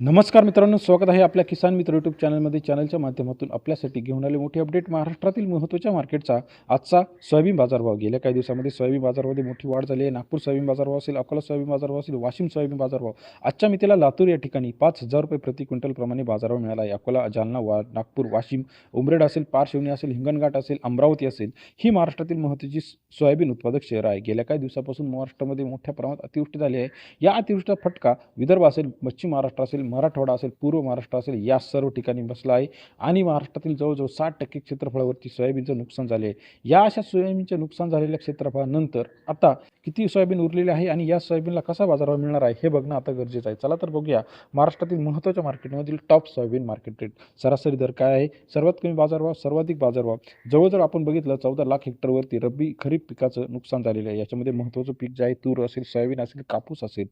नमस्कार मित्रांनो स्वागत आहे आपल्या किसान मित्र यूट्यूब चॅनलमध्ये. चॅनलच्या माध्यमातून आपल्यासाठी घेऊन आले मोठे अपडेट महाराष्ट्रातील महत्त्वाच्या मार्केटचा आजचा सोयाबीन बाजारभाव. गेल्या काही दिवसामध्ये सोयाबीन बाजारामध्ये मोठी वाढ झाली आहे. नागपूर सोयाबीन बाजारभाव असेल अकोला सोयाबीन बाजारभाव असेल वाशिम सोयाबीन बाजारभाव. आजच्या मितीला लातूर या ठिकाणी पाच हजार रुपये प्रति क्विंटलप्रमाणे बाजारभाव मिळाला आहे. अकोला जालना वा नागपूर वाशिम उमरेड असेल पारशिवणी असेल हिंगणघाट असेल अमरावती असेल ही महाराष्ट्रातील महत्त्वाची सोयाबीन उत्पादक शहर आहे. गेल्या काही दिवसापासून महाराष्ट्रामध्ये मोठ्या प्रमाणात अतिवृष्टी झाली आहे. या अतिवृष्टीचा फटका विदर्भ असेल पश्चिम महाराष्ट्र असेल मराठवाडा असेल पूर्व महाराष्ट्र असेल या सर्व ठिकाणी बसला आहे. आणि महाराष्ट्रातील जवळजवळ साठ टक्के क्षेत्रफळावरती सोयाबीनचं नुकसान झाले आहे. या अशा सोयाबीनचं नुकसान झालेल्या क्षेत्रफळानंतर आता किती सोयाबीन उरलेले आहे आणि या सोयाबीनला कसा बाजारभाव मिळणार आहे हे बघणं आता गरजेचं आहे. चला तर बघूया महाराष्ट्रातील महत्त्वाच्या मार्केटमधील टॉप सोयाबीन मार्केट रेट. सरासरी दर काय आहे? सर्वात कमी बाजारभाव सर्वाधिक बाजारभाव. जवळजवळ आपण बघितलं चौदा लाख हेक्टरवरती रब्बी खरीप पिकाचं नुकसान झालेलं आहे. याच्यामध्ये महत्त्वाचं पीक जे आहे तूर असेल सोयाबीन असेल कापूस असेल.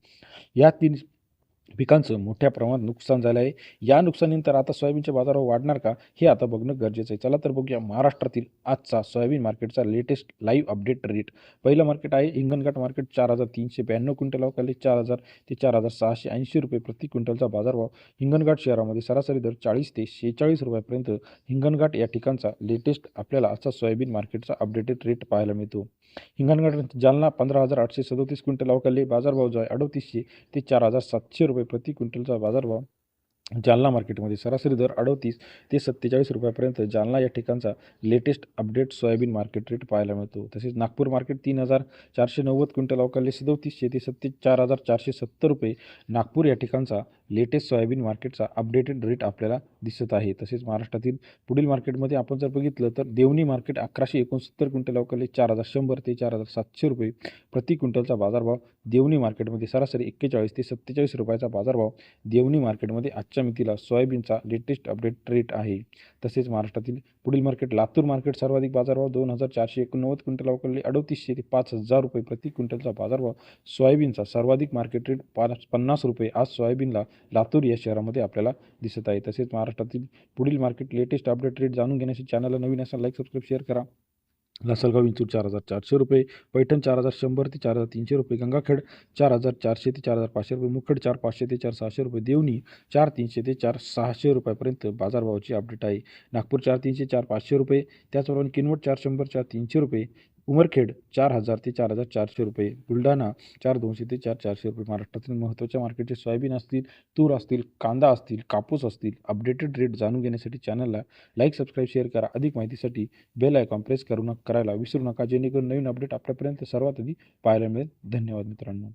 या तीन पिकांचं मोठ्या प्रमाणात नुकसान झालं आहे. या नुकसानीनंतर आता सोयाबीनचे बाजारभाव वाढणार का? हे आता बघणं गरजेचं आहे. चला तर बघूया महाराष्ट्रातील आजचा सोयाबीन मार्केटचा लेटेस्ट लाईव्ह अपडेट रेट पहिलं मार्केट आहे हिंगणघाट मार्केट चार हजार तीनशे ब्याण्णव क्विंटल खाली चार हजार ते चार हजार सहाशे ऐंशी रुपये प्रति क्विंटलचा बाजारभाव. हिंगणघाट शहरामध्ये सरासरी दर चाळीस ते शेहेचाळीस रुपयापर्यंत हिंगणघाट या ठिकाणचा लेटेस्ट आपल्याला आजचा सोयाबीन मार्केटचा अपडेटेड रेट पाहायला मिळतो. हिंगणघाट जालना पंधरा हजार आठशे सदोतीस क्विंटल अवकाली बाजारभाव जो आहे अडोतीसशे ते चार हजार सातशे रुपये प्रति क्विंटलचा बाजारभाव जालना मार्केटमध्ये सरासरी दर अडतीस ते सत्तेचाळीस रुपयापर्यंत जालना या ठिकाणचा latest update soybean market rate पाहायला मिळतो. तसेच नागपूर मार्केट तीन हजार चारशे नव्वद क्विंटल अवकाली सदोतीसशे ते सत्ते चार हजार चारशे सत्तर रुपये नागपूर या ठिकाणचा लेटेस्ट सोयाबीन मार्केटचा अपडेटेड रेट आपल्याला दिसत आहे. तसेच महाराष्ट्रातील पुढील मार्केटमध्ये आपण जर बघितलं तर देवणी मार्केट अकराशे एकोणसत्तर क्विंटल अवकाली चार हजार शंभर ते चार हजार सातशे रुपये प्रति क्विंटलचा बाजारभाव देवणी मार्केटमध्ये सरासरी एक्केचाळीस ते सत्तेचाळीस रुपयाचा बाजारभाव देवणी मार्केटमध्ये आजच्या समितीला सोयाबीनचा लेटेस्ट अपडेट रेट आहे. तसेच महाराष्ट्रातील पुढील मार्केट लातूर मार्केट सर्वाधिक बाजारभाव दोन हजार चारशे एकोणनव्वद क्विंटल अवकाली अडतीसशे ते पाच हजार रुपये प्रति क्विंटलचा बाजारभाव. सोयाबीनचा सर्वाधिक मार्केट रेट पाच पन्नास रुपये. आज सोयाबीनला लातूर या शहरामध्ये आपल्याला दिसत आहे. तसेच महाराष्ट्रातील पुढील मार्केट लेटेस्ट अपडेट रेट जाणून घेण्यासाठी चॅनलला नवीन असा लाईक सबस्क्राईब शेअर करा. लासलगाव विंचूर चार हजार चारशे रुपये पैठण चार हजार शंभर ते चार हजार तीनशे रुपये गंगाखेड चार हजार चारशे ते चार हजार पाचशे रुपये मुखेड चार पाचशे ते चार सहाशे रुपये देवणी चार तीनशे ते चार सहाशे रुपयापर्यंत बाजारभावाची अपडेट आहे. नागपूर चार तीनशे चार पाचशे रुपये त्याचबरोबर किनवट चार शंभर चार तीनशे रुपये उमरखेड चार हजार ते चार हजार चारशे रुपये. बुलढाणा चार दोनशे ते चार चारशे रुपये. महाराष्ट्रातील महत्त्वाच्या मार्केटचे सोयाबीन असतील तूर असतील कांदा असतील कापूस असतील अपडेटेड रेट जाणून घेण्यासाठी चॅनलला लाईक सबस्क्राईब शेअर करा. अधिक माहितीसाठी बेल आयकॉन प्रेस करू नका करायला विसरू नका. जेणेकरून नवीन अपडेट आपल्यापर्यंत सर्वात आधी पाहायला मिळेल. धन्यवाद मित्रांनो.